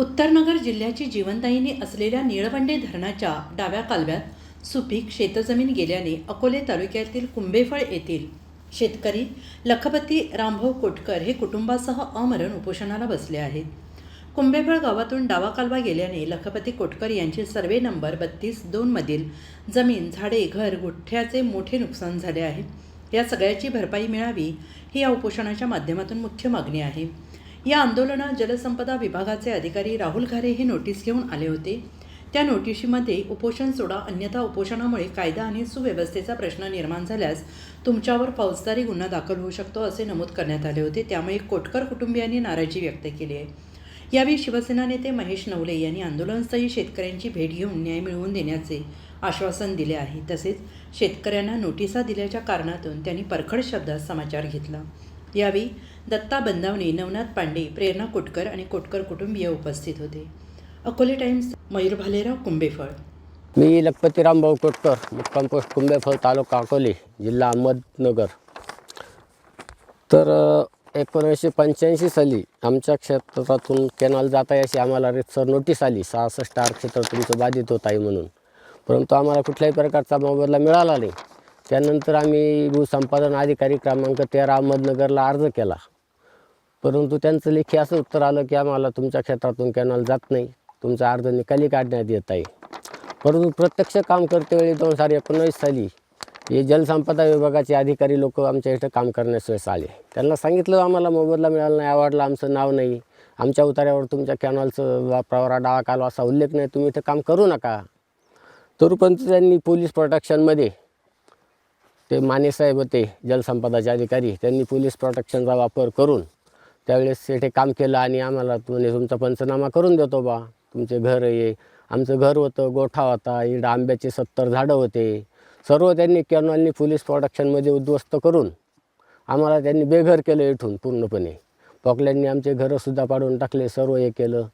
उत्तरनगर जिल्ह्याची जीवनदायिनी असलेल्या निळवंडे धरणाच्या डाव्या कालव्यात सुपीक शेतजमीन गेल्याने अकोले तालुक्यातील कुंभेफळ येथील शेतकरी लखपती रामभाऊ कोटकर हे कुटुंबासह अमरण उपोषणाला बसले आहेत. कुंभेफळ गावातून डावा कालवा गेल्याने लखपती कोटकर यांचे सर्वे नंबर बत्तीस दोनमधील जमीन झाडे घर गुठ्ठ्याचे मोठे नुकसान झाले आहे. या सगळ्याची भरपाई मिळावी ही या उपोषणाच्या माध्यमातून मुख्य मागणी आहे. या आंदोलनात जलसंपदा विभागाचे अधिकारी राहुल घारे हे नोटीस घेऊन आले होते. त्या नोटिशीमध्ये उपोषण सोडा अन्यथा उपोषणामुळे कायदा आणि सुव्यवस्थेचा प्रश्न निर्माण झाल्यास तुमच्यावर फौजदारी गुन्हा दाखल होऊ शकतो असे नमूद करण्यात आले होते. त्यामुळे कोटकर कुटुंबियांनी नाराजी व्यक्त केली आहे. यावेळी शिवसेना नेते महेश नवले यांनी आंदोलनस्थळी शेतकऱ्यांची भेट घेऊन न्याय मिळवून देण्याचे आश्वासन दिले आहे. तसेच शेतकऱ्यांना नोटिसा दिल्याच्या कारणातून त्यांनी परखड शब्दात समाचार घेतला. यावेळी दत्ता बंदावणे नवनाथ पांडे प्रेरणा कोटकर आणि कोटकर कुटुंबीय उपस्थित होते. अकोले टाइम्स मयूर भालेराव कुंभेफळ. मी लखपतीराम भाऊ कोटकर मुक्काम पोस्ट कुंभेफळ तालुका अकोले जिल्हा अहमदनगर. तर एकोणीसशे पंच्याऐंशी साली आमच्या क्षेत्रातून कॅनल जात आहे अशी आम्हाला रितसर नोटीस आली. सहासष्ट आर क्षेत्र तुमचं बाधित होत आहे म्हणून. परंतु आम्हाला कुठल्याही प्रकारचा मोबदला मिळाला नाही. त्यानंतर आम्ही भूसंपादन अधिकारी क्रमांक तेरा अहमदनगरला अर्ज केला. परंतु त्यांचं लेखी असं उत्तर आलं की आम्हाला तुमच्या क्षेत्रातून कॅनल जात नाही. तुमचा अर्ज निकाली काढण्यात येत आहे. परंतु प्रत्यक्ष काम करते वेळी दोन हजार एकोणवीस साली हे जलसंपदा विभागाचे अधिकारी लोक आमच्या इथं काम करण्यास वेळेस आले. त्यांना सांगितलं आम्हाला मोबदला मिळाला नाही आवडला आमचं नाव नाही. आमच्या उतार्यावर तुमच्या कॅनलचं प्रवारा डावा कालवा असा उल्लेख नाही. तुम्ही इथं काम करू नका. तोपर्यंत त्यांनी पोलीस प्रोटेक्शनमध्ये ते मानेसाहेब होते जलसंपदाचे अधिकारी. त्यांनी पोलीस प्रोटेक्शनचा वापर करून त्यावेळेस ते काम केलं आणि आम्हाला तुम्ही तुमचा पंचनामा करून देतो बा. तुमचे घर ये आमचं घर होतं गोठा होता इकडं आंब्याचे सत्तर झाडं होते. सर्व त्यांनी कॅनॉलनी पोलीस प्रोडक्शनमध्ये उद्ध्वस्त करून आम्हाला त्यांनी बेघर केलं इथून पूर्णपणे. पॉकल्यांनी आमचे घरंसुद्धा पाडून टाकले सर्व हे केलं.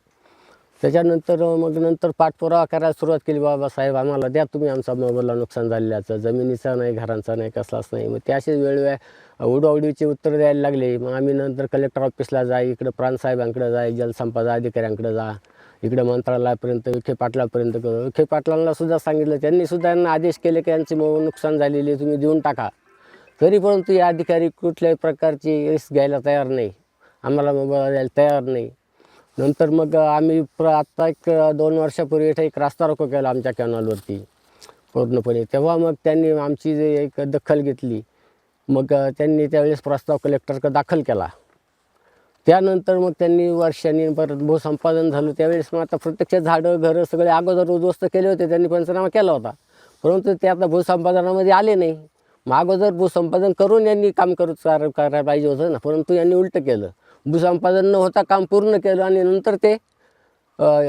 त्याच्यानंतर मग नंतर पाठपुरावा करायला सुरुवात केली बाबा साहेब आम्हाला द्या तुम्ही आमचा मोबाईलला नुकसान झालेल्याचं जमिनीचा नाही घरांचा नाही कसलाच नाही. मग ते असेच वेळोवेळ उडवाउडीचे उत्तर द्यायला लागले. मग आम्ही नंतर कलेक्टर ऑफिसला जा इकडं प्रांतसाहेबांकडे जाय जलसंपदा अधिकाऱ्यांकडे जा इकडे मंत्रालयापर्यंत विखे पाटलापर्यंत विखे पाटलांना सुद्धा सांगितलं. त्यांनी सुद्धा यांना आदेश केले की यांची मोबाईल नुकसान झालेली तुम्ही देऊन टाका. तरी परंतु या अधिकारी कुठल्याही प्रकारची रिस्क घ्यायला तयार नाही. आम्हाला मोबाईल द्यायला तयार नाही. नंतर मग आम्ही प्र आत्ता एक दोन वर्षापूर्वी इथे एक रास्ता रोको केला आमच्या कॅनॉलवरती पूर्णपणे. तेव्हा मग त्यांनी आमची जे एक दखल घेतली. मग त्यांनी त्यावेळेस प्रस्ताव कलेक्टरकडे दाखल केला. त्यानंतर मग त्यांनी वर्षांनी परत भूसंपादन झालं. त्यावेळेस मग आता प्रत्यक्ष झाडं घरं सगळे अगोदर उद्ध्वस्त केले होते. त्यांनी पंचनामा केला होता. परंतु ते आता भूसंपादनामध्ये आले नाही. मग अगोदर भूसंपादन करून यांनी काम करू करायला पाहिजे होतं ना. परंतु यांनी उलटं केलं. भूसंपादन न होता काम पूर्ण केलं आणि नंतर ते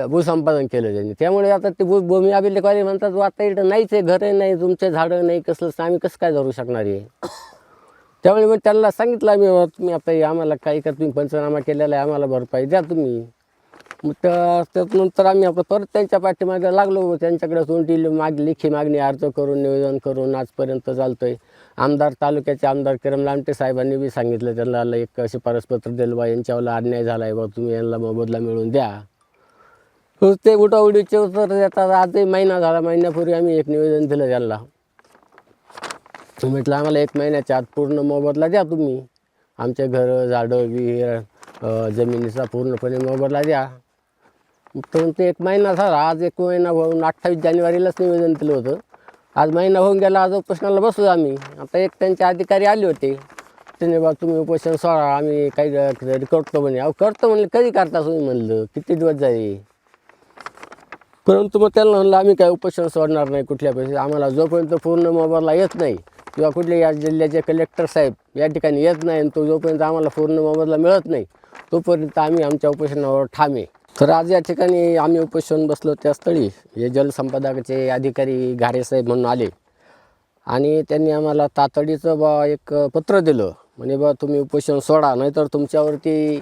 भूसंपादन केलं त्यांनी. त्यामुळे आता ते भू भूमी अभिलेखवाले म्हणतात "वा, आता इथं नाहीच आहे घरं नाही तुमचे झाडं नाही कसलंच तर आम्ही कसं काय धरू शकणार आहे त्यामुळे मग त्यांना सांगितलं आम्ही तुम्ही आता आम्हाला काही का तुम्ही पंचनामा केलेला आहे आम्हाला भरपाई द्या तुम्ही. मग त्या त्यानंतर आम्ही आपलं परत त्यांच्या पाठीमागे लागलो त्यांच्याकडे तोंडी माग लेखी मागणी अर्ज करून निवेदन करून आजपर्यंत चालतो आहे आमदार तालुक्याचे आमदार किरण लामटे साहेबांनी बी सांगितलं त्यांना एक असे पत्र दिलं बा यांच्यावर अन्याय झाला आहे बा तुम्ही यांना मोबदला मिळवून द्या. तर ते उठाउडीचे उत्तर देतात आजही महिना झाला महिन्यापूर्वी आम्ही एक निवेदन दिलं त्यांना. म्हटलं आम्हाला एक महिन्याच्या आत पूर्ण मोबदला द्या तुम्ही. आमचे घरं झाडं विहीर जमिनीचा पूर्णपणे मोबदला द्या. परंतु एक महिना झाला आज एक महिना होऊन अठ्ठावीस जानेवारीलाच निवेदन दिलं होतं. आज महिना होऊन गेला आज उपोषणाला बसलो आम्ही. आता एक त्यांचे अधिकारी आले होते. त्याने बा तुम्ही उपोषण सोडा आम्ही काही तरी करतो म्हणे. अहो करतो म्हणलं कधी करता तुम्ही म्हणलं? किती दिवस जाईल परंतु मग त्यांना म्हणलं आम्ही काय उपोषण सोडणार नाही कुठल्या पैसे आम्हाला जोपर्यंत पूर्ण मोबाईलला येत नाही किंवा कुठल्या या जिल्ह्याचे कलेक्टर साहेब या ठिकाणी येत नाही आणि तो जोपर्यंत आम्हाला पूर्ण मोबाईलला मिळत नाही तोपर्यंत आम्ही आमच्या उपोषणावर ठामे तर आज या ठिकाणी आम्ही उपोषण बसलो त्या स्थळी. हे जलसंपदाचे अधिकारी घारे साहेब म्हणून आले. आणि त्यांनी आम्हाला तातडीचं बा एक पत्र दिलं. म्हणे बा तुम्ही उपोषण सोडा नाहीतर तुमच्यावरती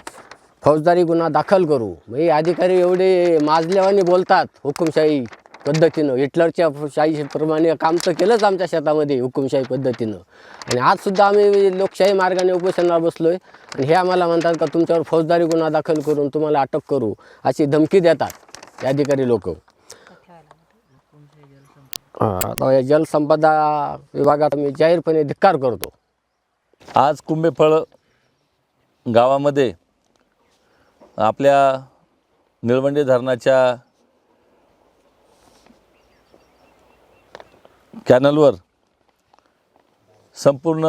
फौजदारी गुन्हा दाखल करू. म्हणजे अधिकारी एवढे माजल्यावानी बोलतात हुकुमशाही पद्धतीनं हिटलरच्या शाहीप्रमाणे काम तर केलंच आमच्या शेतामध्ये हुकुमशाही पद्धतीनं. आणि आजसुद्धा आम्ही लोकशाही मार्गाने उपोषणाला बसलो आहे आणि हे आम्हाला म्हणतात का तुमच्यावर फौजदारी गुन्हा दाखल करून तुम्हाला अटक करू अशी धमकी देतात हे अधिकारी लोक. आता या जलसंपदा विभागात मी जाहीरपणे धिक्कार करतो. आज कुंभेफळ गावामध्ये आपल्या निळवंडे धरणाच्या कॅनलवर संपूर्ण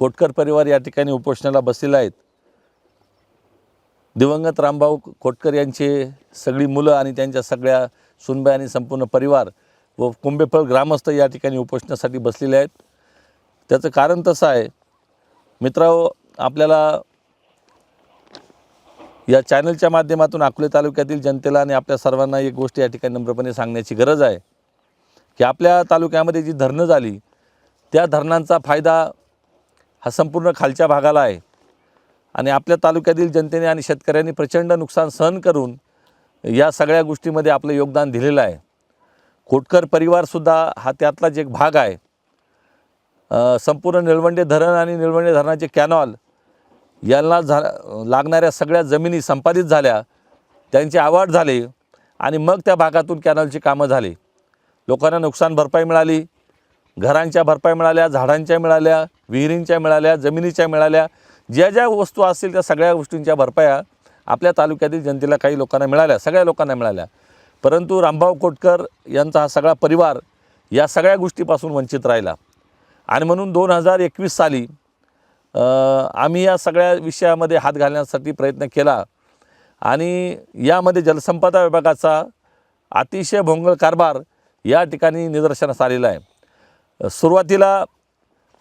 कोटकर परिवार या ठिकाणी उपोषणाला बसलेला आहेत. दिवंगत रामभाऊ कोटकर यांचे सगळी मुलं आणि त्यांच्या सगळ्या सुनबाई आणि संपूर्ण परिवार व कुंभेफळ ग्रामस्थ या ठिकाणी उपोषणासाठी बसलेले आहेत. त्याचं कारण तसं आहे मित्रांनो आपल्याला या चॅनलच्या माध्यमातून अकोले तालुक्यातील जनतेला आणि आपल्या सर्वांना एक गोष्ट या ठिकाणी नम्रपणे सांगण्याची गरज आहे. की आपल्या तालुक्यामध्ये जी धरणं झाली त्या धरणांचा फायदा हा संपूर्ण खालच्या भागाला आहे. आणि आपल्या तालुक्यातील जनतेने आणि शेतकऱ्यांनी प्रचंड नुकसान सहन करून या सगळ्या गोष्टीमध्ये आपलं योगदान दिलेलं आहे. कोटकर परिवारसुद्धा हा त्यातलाच एक भाग आहे. संपूर्ण निळवंडे धरण आणि निळवंडे धरणाचे कॅनॉल यांना झा लागणाऱ्या सगळ्या जमिनी संपादित झाल्या त्यांचे आवाड झाले आणि मग त्या भागातून कॅनॉलची कामं झाली. लोकांना नुकसान भरपाई मिळाली. घरांच्या भरपाई मिळाल्या झाडांच्या मिळाल्या विहिरींच्या मिळाल्या जमिनीच्या मिळाल्या. ज्या ज्या वस्तू असतील त्या सगळ्या गोष्टींच्या भरपाया आपल्या तालुक्यातील जनतेला काही लोकांना मिळाल्या सगळ्या लोकांना मिळाल्या. परंतु रामभाऊ कोटकर यांचा हा सगळा परिवार या सगळ्या गोष्टीपासून वंचित राहिला. आणि म्हणून दोन हजार एकवीस साली आम्ही या सगळ्या विषयामध्ये हात घालण्यासाठी प्रयत्न केला. आणि यामध्ये जलसंपदा विभागाचा अतिशय भोंगळ कारभार या ठिकाणी निदर्शनास आलेलं आहे. सुरुवातीला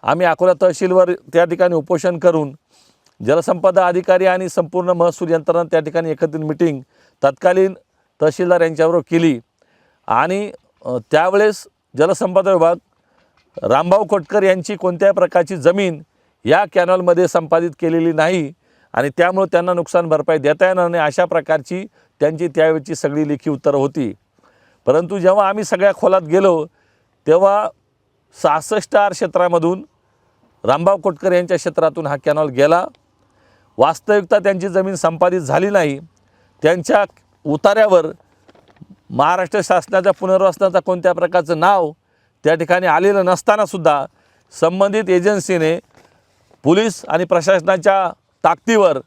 आम्ही अकोला तहसीलवर त्या ठिकाणी उपोषण करून जलसंपदा अधिकारी आणि संपूर्ण महसूल यंत्रणा त्या ठिकाणी एकत्रित मिटिंग तत्कालीन तहसीलदार यांच्याबरोबर केली. आणि त्यावेळेस जलसंपदा विभाग रामभाऊ खोटकर यांची कोणत्याही प्रकारची जमीन या कॅनॉलमध्ये संपादित केलेली नाही आणि त्यामुळं त्यांना नुकसान भरपाई देता येणार नाही अशा प्रकारची त्यांची त्यावेळची सगळी लेखी उत्तरं होती. परंतु जेव्हा आम्ही सगळ्या खोलात गेलो तेव्हा सहासष्ट आर क्षेत्रामधून रामभाऊ कोटकर यांच्या क्षेत्रातून हा कॅनॉल गेला. वास्तविकता त्यांची जमीन संपादित झाली नाही. त्यांच्या उतार्यावर महाराष्ट्र शासनाच्या पुनर्वसनाचा कोणत्या प्रकारचं नाव त्या ठिकाणी आलेलं नसतानासुद्धा संबंधित एजन्सीने पोलीस आणि प्रशासनाच्या ताकदीवर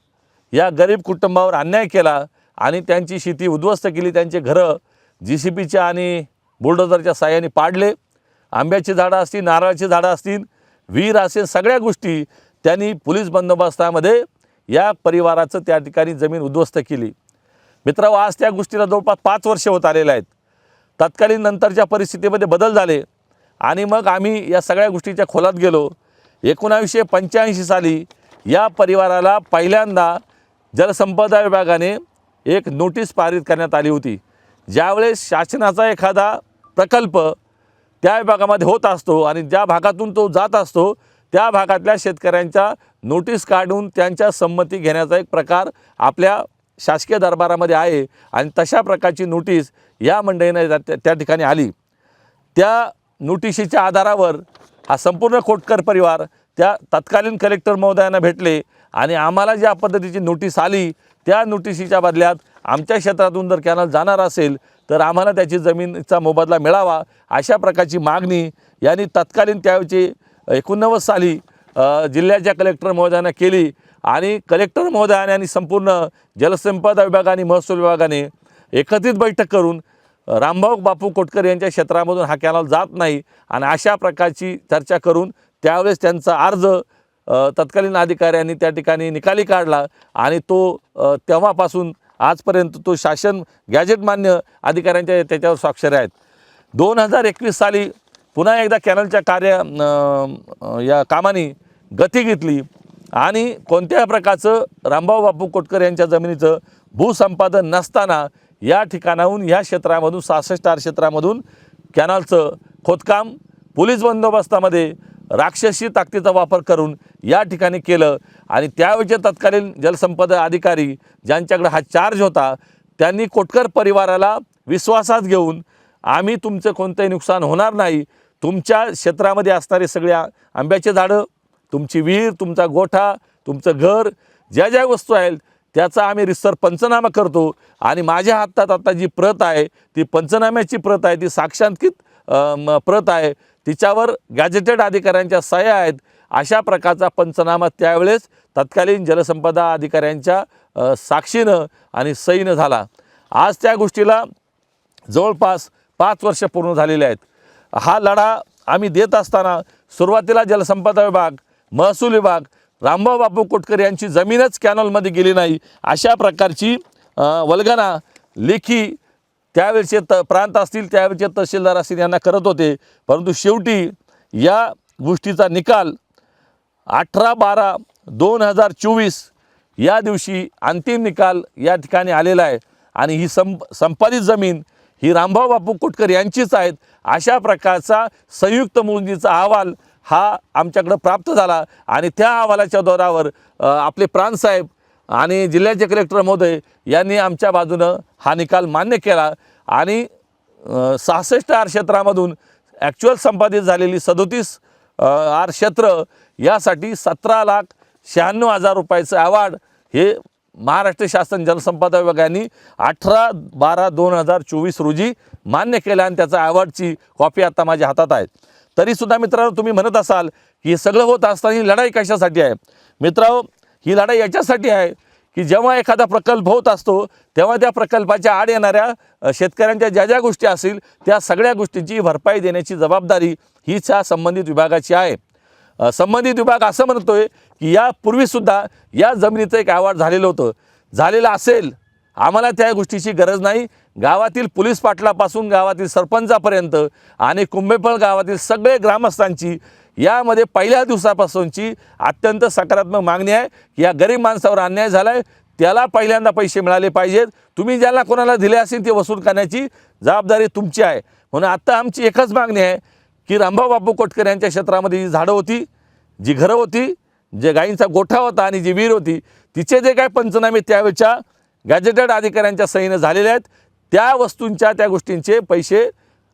या गरीब कुटुंबावर अन्याय केला आणि त्यांची शेती उद्ध्वस्त केली त्यांचे घरं जी सी पीच्या आणि बुलडोझरच्या साह्याने पाडले. आंब्याची झाडं असतील नारळाची झाडं असतील विहीर असेल सगळ्या गोष्टी त्यांनी पोलीस बंदोबस्तामध्ये या परिवाराचं त्या ठिकाणी जमीन उद्ध्वस्त केली. मित्र आज त्या गोष्टीला जवळपास पाच वर्ष होत आलेले आहेत. तत्कालीन नंतरच्या परिस्थितीमध्ये बदल झाले आणि मग आम्ही या सगळ्या गोष्टीच्या खोलात गेलो. एकोणावीसशे पंच्याऐंशी साली या परिवाराला पहिल्यांदा जलसंपदा विभागाने एक नोटीस पारित करण्यात आली होती. ज्यावेळेस शासनाचा एखादा प्रकल्प त्या विभागामध्ये होत असतो आणि ज्या भागातून तो जात असतो त्या भागातल्या शेतकऱ्यांच्या नोटीस काढून त्यांच्या संमती घेण्याचा एक प्रकार आपल्या शासकीय दरबारामध्ये आहे आणि तशा प्रकारची नोटीस या मंडळीने त्या त्या ठिकाणी आली. त्या नोटिशीच्या आधारावर हा संपूर्ण खोटकर परिवार त्या तत्कालीन कलेक्टर महोदयांना भेटले आणि आम्हाला ज्या पद्धतीची नोटीस आली त्या नोटिशीच्या बदल्यात आमच्या क्षेत्रातून जर कॅनल जाणार असेल तर आम्हाला त्याची जमिनीचा मोबदला मिळावा अशा प्रकारची मागणी यांनी तत्कालीन त्यावेळी एकोणनव्वद साली जिल्ह्याच्या कलेक्टर महोदयानं केली आणि कलेक्टर महोदयाने आणि संपूर्ण जलसंपदा विभाग आणि महसूल विभागाने एकत्रित बैठक करून रामभाऊ बापू कोटकर यांच्या क्षेत्रामधून हा कॅनल जात नाही आणि अशा प्रकारची चर्चा करून त्यावेळेस त्यांचा अर्ज तत्कालीन अधिकाऱ्यांनी त्या ठिकाणी निकाली काढला आणि तो तेव्हापासून आजपर्यंत तो शासन गॅजेट मान्य अधिकाऱ्यांच्या त्याच्यावर स्वाक्षऱ्या आहेत. दोन हजार एकवीस साली पुन्हा एकदा कॅनलच्या कार्य या कामाने गती घेतली आणि कोणत्याही प्रकारचं रामभाऊ बापू कोटकर यांच्या जमिनीचं भूसंपादन नसताना या ठिकाणाहून ह्या क्षेत्रामधून सहासष्ट आर क्षेत्रामधून कॅनलचं खोदकाम पोलीस बंदोबस्तामध्ये राक्षसी ताकदीचा वापर करून या ठिकाणी केलं. आणि त्यावेळचे तत्कालीन जलसंपदा अधिकारी ज्यांच्याकडे हा चार्ज होता त्यांनी कोटकर परिवाराला विश्वासात घेऊन आम्ही तुमचं कोणतंही नुकसान होणार नाही. तुमच्या क्षेत्रामध्ये असणारे सगळ्या आंब्याचे झाडं तुमची विहीर तुमचा गोठा तुमचं घर ज्या ज्या वस्तू आहेत त्याचा आम्ही रिसर पंचनामा करतो. आणि माझ्या हातात आता जी प्रत आहे ती पंचनाम्याची प्रत आहे ती साक्षांकित प्रत आहे. तिच्यावर गॅजेटेड अधिकाऱ्यांच्या सह्या आहेत. अशा प्रकारचा पंचनामा त्यावेळेस तत्कालीन जलसंपदा अधिकाऱ्यांच्या साक्षीनं आणि सईनं झाला. आज त्या गोष्टीला जवळपास पाच वर्ष पूर्ण झालेले आहेत. हा लढा आम्ही देत असताना सुरुवातीला जलसंपदा विभाग महसूल विभाग रामभाऊ बापू कोटकर यांची जमीनच कॅनॉलमध्ये गेली नाही. अशा प्रकारची वल्गना लेखी त्यावेळचे त प्रांत असतील त्यावेळचे तहसीलदार असतील यांना करत होते. परंतु शेवटी या गोष्टीचा निकाल अठरा बारा दोन हजार चोवीस या दिवशी अंतिम निकाल या ठिकाणी आलेला आहे. आणि ही संप संपादित जमीन ही रामभाऊ बापू कुटकर यांचीच आहेत. अशा प्रकारचा संयुक्त मोजणीचा अहवाल हा आमच्याकडं प्राप्त झाला. आणि त्या अहवालाच्या दौरावर आपले प्रांतसाहेब आणि जिल्ह्याचे कलेक्टर महोदय यांनी आमच्या बाजूनं हा निकाल मान्य केला आणि सहासष्ट आर क्षेत्रामधून ॲक्च्युअल संपादित झालेली सदोतीस आर क्षेत्र यासाठी सतरा लाख शहाण्णव हजार रुपयाचं अवॉर्ड हे महाराष्ट्र शासन जलसंपदा विभागाने अठरा बारा दोन हजार चोवीस रोजी मान्य केलं आणि त्याचा अवॉर्डची कॉपी आता माझ्या हातात आहे. तरीसुद्धा मित्रांनो तुम्ही म्हणत असाल की हे सगळं होत असताना ही लढाई कशासाठी आहे? मित्रांनो ही लढाई याच्यासाठी आहे की जेव्हा एखादा प्रकल्प होत असतो तेव्हा त्या प्रकल्पाच्या आड येणाऱ्या शेतकऱ्यांच्या ज्या ज्या गोष्टी असतील त्या सगळ्या गोष्टींची भरपाई देण्याची जबाबदारी हीच ह्या संबंधित विभागाची आहे. संबंधित विभाग असं म्हणतो आहे की यापूर्वीसुद्धा या जमिनीचं एक अवॉर्ड झालेलं होतं. झालेलं असेल आम्हाला त्या गोष्टीची गरज नाही. गावातील पोलीस पाटलापासून गावातील सरपंचापर्यंत आणि कुंभेफळ गावातील सगळे ग्रामस्थांची यामध्ये पहिल्या दिवसापासूनची अत्यंत सकारात्मक मागणी आहे या गरीब माणसावर अन्याय झाला आहे त्याला पहिल्यांदा पैसे मिळाले पाहिजेत. तुम्ही ज्याला कोणाला दिले असेल ते वसूल करण्याची जबाबदारी तुमची आहे. म्हणून आत्ता आमची एकच मागणी आहे की रामभाऊबाबू कोटकर यांच्या क्षेत्रामध्ये जी झाडं होती जी घरं होती जे गायींचा गोठा होता आणि जी विहीर होती तिचे जे काय पंचनामे त्यावेळच्या गॅजेटेड अधिकाऱ्यांच्या सहीनं झालेले आहेत. त्या वस्तूंच्या त्या गोष्टींचे पैसे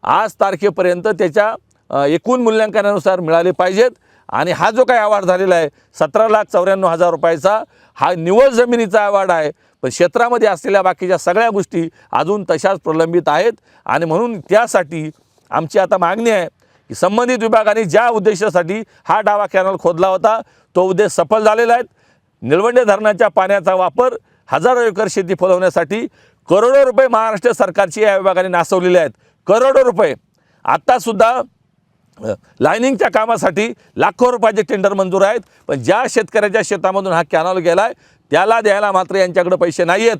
आज तारखेपर्यंत त्याच्या एकूण मूल्यांकनानुसार मिळाले पाहिजेत. आणि हा जो काही अवॉर्ड झालेला आहे सतरा लाख चौऱ्याण्णव हजार रुपयाचा हा निव्वळ जमिनीचा अवॉर्ड आहे. पण क्षेत्रामध्ये असलेल्या बाकीच्या सगळ्या गोष्टी अजून तशाच प्रलंबित आहेत. आणि म्हणून त्यासाठी आमची आता मागणी आहे की संबंधित विभागाने ज्या उद्देशासाठी हा डावा कॅनल खोदला होता तो उद्देश सफल झालेला आहे. निळवंडे धरणाच्या पाण्याचा वापर हजारो एकर शेती फुलवण्यासाठी करोडो रुपये महाराष्ट्र सरकारची या विभागाने नासवलेले आहेत. करोडो रुपये. आत्तासुद्धा लायनिंगच्या कामासाठी लाखो रुपयाचे टेंडर मंजूर आहेत पण ज्या शेतकऱ्याच्या शेतामधून हा कॅनॉल गेला आहे त्याला द्यायला मात्र यांच्याकडे पैसे नाही आहेत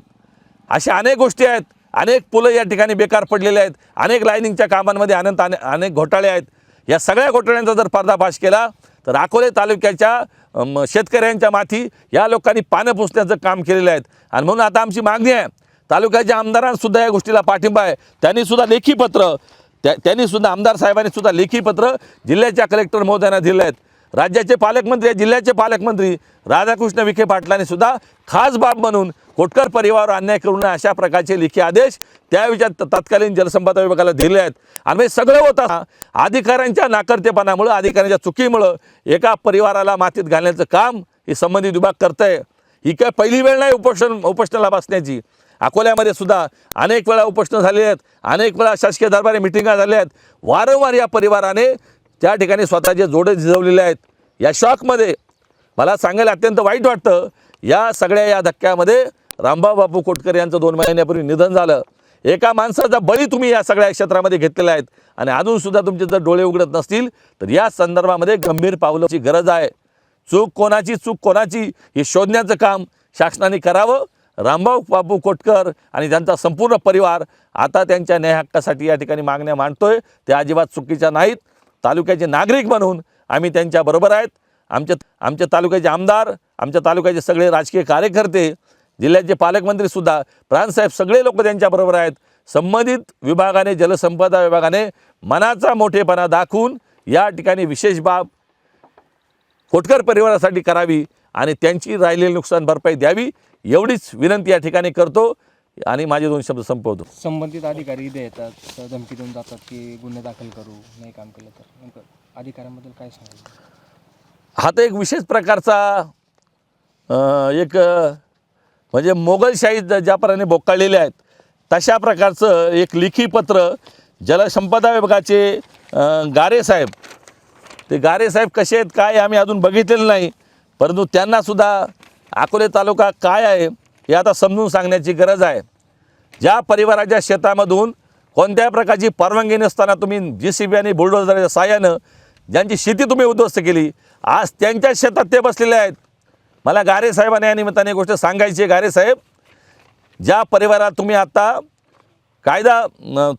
अशा अनेक गोष्टी आहेत. अनेक पुलं या ठिकाणी बेकार पडलेले आहेत. अनेक लायनिंगच्या कामांमध्ये अनंत अने अनेक घोटाळे आहेत. या सगळ्या घोटाळ्यांचा जर पर्दाफाश केला तर अकोले तालुक्याच्या शेतकऱ्यांच्या माथी या लोकांनी पानं पुसण्याचं काम केलेलं आहे आणि म्हणून आता आमची मागणी आहे तालुक्याच्या आमदारांसुद्धा या गोष्टीला पाठिंबा आहे. त्यांनीसुद्धा लेखी पत्र त्या त्यांनीसुद्धा आमदार साहेबांनी सुद्धा लेखी पत्र जिल्ह्याच्या कलेक्टर महोदयांना दिले आहेत. राज्याचे पालकमंत्री जिल्ह्याचे पालकमंत्री राधाकृष्ण विखे पाटलांनी सुद्धा खास बाब म्हणून कोटकर परिवारावर अन्याय करू नये अशा प्रकारचे लेखी आदेश त्या विचार तत्कालीन जलसंपदा विभागाला दिले आहेत. आणि म्हणजे सगळं होतं अधिकाऱ्यांच्या नाकर्तेपणामुळं अधिकाऱ्यांच्या चुकीमुळं एका परिवाराला मातीत घालण्याचं काम हे संबंधित विभाग करत आहे ही काय पहिली वेळ नाही उपोषण उपोषणाला बसण्याची. अकोल्यामध्ये सुद्धा अनेक वेळा उपोषणं झाली आहेत अनेक वेळा शासकीय दरबारी मिटिंगा झाल्या आहेत. वारंवार या परिवाराने त्या ठिकाणी स्वतःचे जोडे झिजवलेले आहेत. या शॉकमध्ये मला सांगायला अत्यंत वाईट वाटतं या सगळ्या या धक्क्यामध्ये रामभाऊ बापू कोटकर यांचं दोन महिन्यापूर्वी निधन झालं. एका माणसाचा बळी तुम्ही या सगळ्या क्षेत्रामध्ये घेतलेला आहेत आणि अजूनसुद्धा तुमचे जर डोळे उघडत नसतील तर या संदर्भामध्ये गंभीर पावलाची गरज आहे. चूक कोणाची चूक कोणाची हे शोधण्याचं काम शासनाने करावं. रामभाऊ बाबू कोटकर आणि त्यांचा संपूर्ण परिवार आता त्यांच्या न्यायहक्कासाठी या ठिकाणी मागण्या मांडतोय. त्या अजिबात चुकीच्या नाहीत. तालुक्याचे नागरिक म्हणून आम्ही त्यांच्याबरोबर आहेत. आमच्या आमच्या तालुक्याचे आमदार आमच्या तालुक्याचे सगळे राजकीय कार्यकर्ते जिल्ह्याचे पालकमंत्रीसुद्धा प्राणसाहेब सगळे लोक त्यांच्याबरोबर आहेत. संबंधित विभागाने जलसंपदा विभागाने मनाचा मोठेपणा दाखवून या ठिकाणी विशेष बाब कोटकर परिवारासाठी करावी. आणि त्यांची राहिलेली नुकसान भरपाई द्यावी एवढीच विनंती या ठिकाणी करतो. आणि माझे दोन शब्द संपवतो. संबंधित अधिकारी इथे येतात धमकी देऊन जातात की गुन्हे दाखल करू नाही काम केलं तर. अधिकाऱ्यांबद्दल काय सांगायचं? हा तर एक विशेष प्रकारचा एक म्हणजे मोगलशाही ज- ज्याप्रमाणे बोकाळलेले आहेत तशा प्रकारचं एक लिखी पत्र जलसंपदा विभागाचे गारे साहेब ते गारे साहेब कसे आहेत काय आम्ही अजून बघितलेलं नाही. परंतु त्यांनासुद्धा अकोले तालुका काय आहे हे आता समजून सांगण्याची गरज आहे. ज्या परिवाराच्या शेतामधून कोणत्याही प्रकारची परवानगी नसताना तुम्ही जी सी बी आणि बुलडोझरच्या साह्यानं ज्यांची शेती तुम्ही उद्ध्वस्त केली आज त्यांच्या शेतात ते बसलेले आहेत. मला गारे साहेबांनी या निमित्ताने एक गोष्ट सांगायची आहे गारे साहेब ज्या परिवारात तुम्ही आत्ता कायदा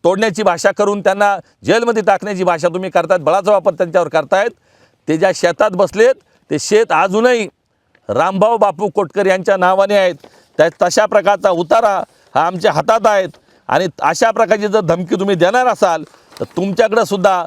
तोडण्याची भाषा करून त्यांना जेलमध्ये टाकण्याची भाषा तुम्ही करतायत बळाचा वापर त्यांच्यावर करतायत ते ज्या शेतात बसलेत ते शेत अजूनही रामभाऊ बापू कोटकर यांच्या नावाने आहेत. त्या तशा प्रकारचा उतारा हा आमच्या हातात आहेत. आणि अशा प्रकारची जर धमकी तुम्ही देणार असाल तर तुमच्याकडं सुद्धा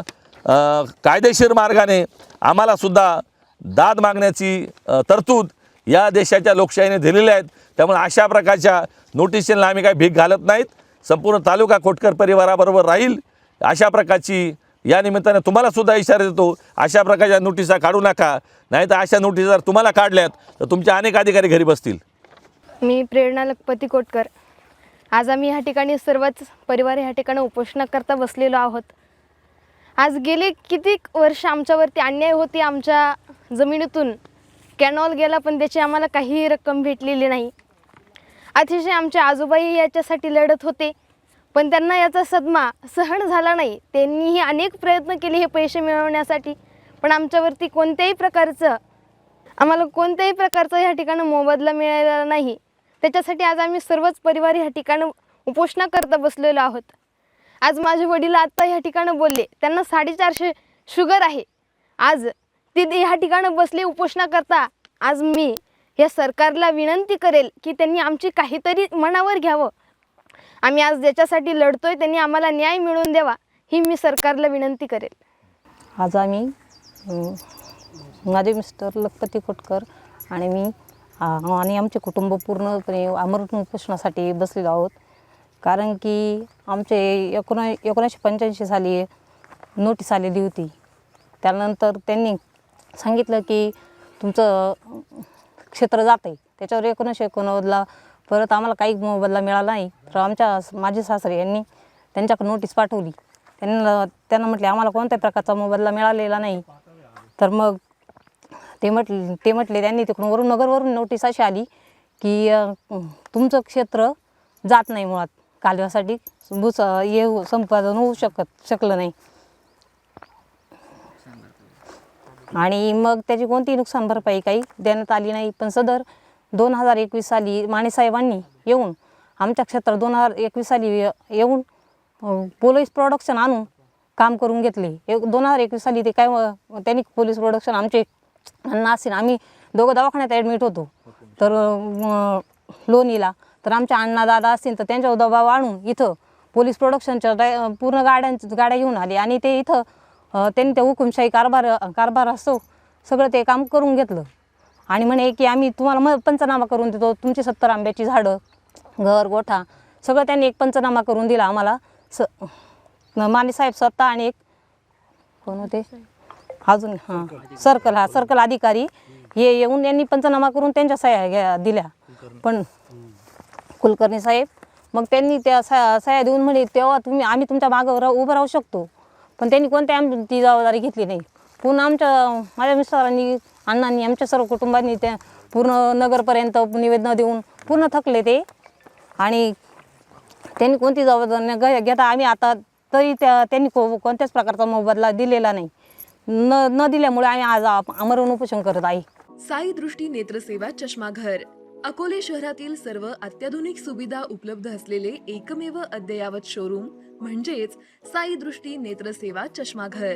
कायदेशीर मार्गाने आम्हालासुद्धा दाद मागण्याची तरतूद या देशाच्या लोकशाहीने दिलेल्या आहेत. त्यामुळे अशा प्रकारच्या नोटिशींना आम्ही काही भीक घालत नाहीत. संपूर्ण तालुका कोटकर परिवाराबरोबर राहील. अशा प्रकारची या निमित्ताने तुम्हालासुद्धा इशारा देतो अशा प्रकारच्या नोटिसा काढू नका. नाही तर अशा नोटीस जर तुम्हाला काढल्यात तर तुमचे अनेक अधिकारी घरी बसतील. मी प्रेरणा लखपती कोटकर. आज आम्ही ह्या ठिकाणी सर्वच परिवार ह्या ठिकाणी उपोषणाकरता बसलेलो आहोत. आज गेले कितीक वर्ष आमच्यावरती अन्याय होती आमच्या जमिनीतून? कॅनॉल गेला पण त्याची आम्हाला काहीही रक्कम भेटलेली नाही. अतिशय आमचे आजोबाई याच्यासाठी लढत होते. पण त्यांना याचा सदमा सहन झाला नाही. त्यांनीही अनेक प्रयत्न केले हे पैसे मिळवण्यासाठी. पण आमच्यावरती कोणत्याही प्रकारचं आम्हाला कोणत्याही प्रकारचा ह्या ठिकाणी मोबदला मिळालेला नाही. त्याच्यासाठी आज आम्ही सर्वच परिवार ह्या ठिकाणी उपोषणा करता बसलेलो आहोत. आज माझे वडील आत्ता ह्या ठिकाणी बोलले त्यांना साडेचारशे शुगर आहे. आज ते ह्या ठिकाणी बसले उपोषणा करता आज मी या सरकारला विनंती करेल की त्यांनी आमची काहीतरी मनावर घ्यावं. आम्ही आज ज्याच्यासाठी लढतोय त्यांनी आम्हाला न्याय मिळवून द्यावा ही मी सरकारला विनंती करेल. आज आम्ही माझे मिस्टर लखपती खोटकर आणि मी आणि आमचे कुटुंब पूर्णपणे अमृत उपोषणासाठी बसलेलो आहोत. कारण की आमचे एकोणा एकोणीसशे पंच्याऐंशी साली नोटीस आलेली होती. त्यानंतर त्यांनी सांगितलं की तुमचं क्षेत्र जात आहे त्याच्यावर एकोणीसशे एकोणनव्वदला परत आम्हाला काही मोबदला मिळाला नाही. तर आमच्या माझे सासरे यांनी त्यांच्याकडे नोटीस पाठवली. त्यांना त्यांना म्हटले आम्हाला कोणत्या प्रकारचा मोबदला मिळालेला नाही. तर मग ते म्हटले ते म्हटले त्यांनी तिकडून वरून नगरवरून नोटीस अशी आली की तुमचं क्षेत्र जात नाही मुळात. कालव्यासाठी भूस येऊ हो, संपादन होऊ शकत शकलं नाही. आणि मग त्याची कोणतीही नुकसान भरपाई काही देण्यात आली नाही. पण सदर दोन हजार एकवीस साली मानेसाहेबांनी येऊन आमच्या क्षेत्रात दोन हजार एकवीस साली येऊन पोलीस प्रोडक्शन आणून काम करून घेतले. एक दोन हजार एकवीस साली ते काय त्यांनी पोलीस प्रोडक्शन आमचे अण्णा असेल आम्ही दोघं दवाखान्यात ॲडमिट होतो. तर लोणीला. तर आमच्या अण्णा दादा असतील तर त्यांच्यावर दबाव आणून इथं पोलीस प्रोडक्शनच्या डाय पूर्ण गाड्यांच्या गाड्या घेऊन आले. आणि ते इथं त्यांनी त्या हुकुमशाही कारभार कारभार असतो सगळं ते काम करून घेतलं. आणि म्हणे की आम्ही तुम्हाला मग पंचनामा करून देतो. तुमची सत्तर आंब्याची झाडं घर गोठा सगळं त्यांनी एक पंचनामा करून दिला आम्हाला. स माने साहेब स्वतः आणि एक कोण होते? अजून हां. सर्कल हा सर्कल अधिकारी हे येऊन यांनी पंचनामा करून त्यांच्या सह्या घ्या दिल्या. पण कुलकर्णी साहेब मग त्यांनी त्या सह्या सह्या देऊन म्हणे तेव्हा तुम्ही आम्ही तुमच्या मागं उभं राहू शकतो. पण त्यांनी कोणत्या आम ती जबाबदारी घेतली नाही. पुन्हा आमच्या माझ्या मिस्टरांनी अण्णांनी आमच्या सर्व कुटुंबांनी त्या पूर्ण नगरपर्यंत निवेदनं देऊन पूर्ण थकले ते. आणि त्यांनी कोणती जबाबदारी न घ- घेता आम्ही आता तरी त्या त्यांनी को कोणत्याच प्रकारचा मोबदला दिलेला नाही. न न दिल्यामुळे आम्ही आज आमरण उपोषण करत आहे. साई दृष्टी नेत्रसेवा चष्माघर. अकोले शहरातील सर्व अत्याधुनिक सुविधा उपलब्ध असलेले एकमेव अद्ययावत शोरूम म्हणजेच साई दृष्टी नेत्रसेवा चष्माघर.